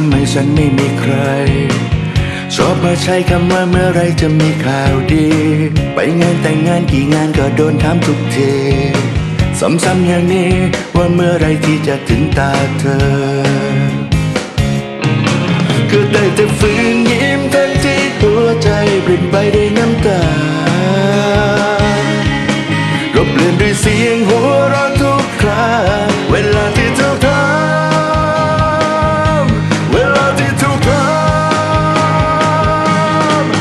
ำไมฉันไม่มีใคร ชอบมาใช้คำว่าเมื่อไรจะมีข่าวดี ไปงานแต่งงานกี่งานก็โดนถามทุกทีซ้ำๆอย่างนี้ว่าเมื่อไรที่จะถึงตาเธอ ก็ได้แต่ฝืนยิ้มเธอ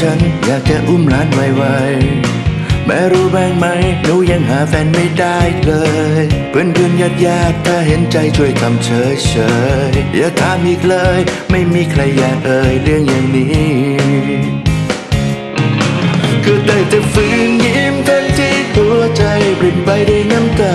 ฉันอยากจะอุ้มหลานไวๆแม่รู้บ้างไหมหนูยังหาแฟนไม่ได้เลย เพื่อนเพื่อนญาติญาติถ้าเห็นใจช่วยทำเฉยเฉยอย่าถามอีกเลย ไม่มีใครอยากเอ่ยเรื่องอย่างนี้ก็ได้แต่ฝืนยิ้มทั้งที่หัวใจปลี่นไปด้วยน้ำตา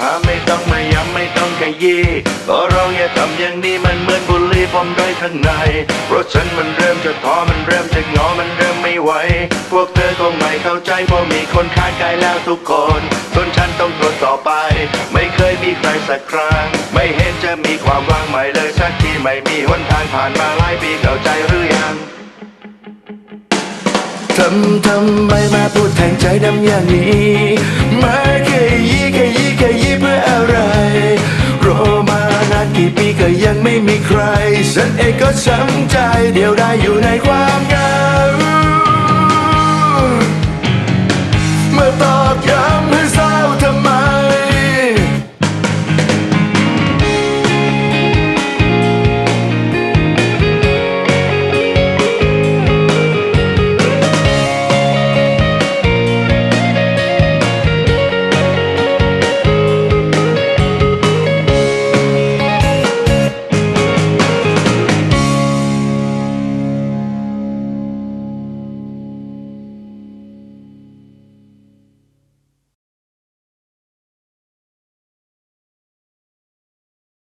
ถามไม่ต้องมาย้ำไม่ต้องขยี้ขอร้องอย่าทำอย่างนี้มันเหมือนบุหรี่ผมด้อยข้างในเพราะฉันมันเริ่มจะท้อมันเริ่มจะงอมันเริ่มไม่ไหว พวกเธอคงไม่เข้าใจเพราะมีคนข้างกายแล้วทุกคนส่วนฉันต้องทนต่อไป ไม่เคยมีใครสักครั้ง ไม่เห็นจะมีความหวังใหม่เลยสักทีไม่มีหนทางผ่านมาหลายปีเข้าใจหรือยังทำทำไมมาพูดแทงใจดำอย่างนี้ ไม่มีใคร ฉันเองก็ช้ำใจ เดียวได้อยู่ในความเหงา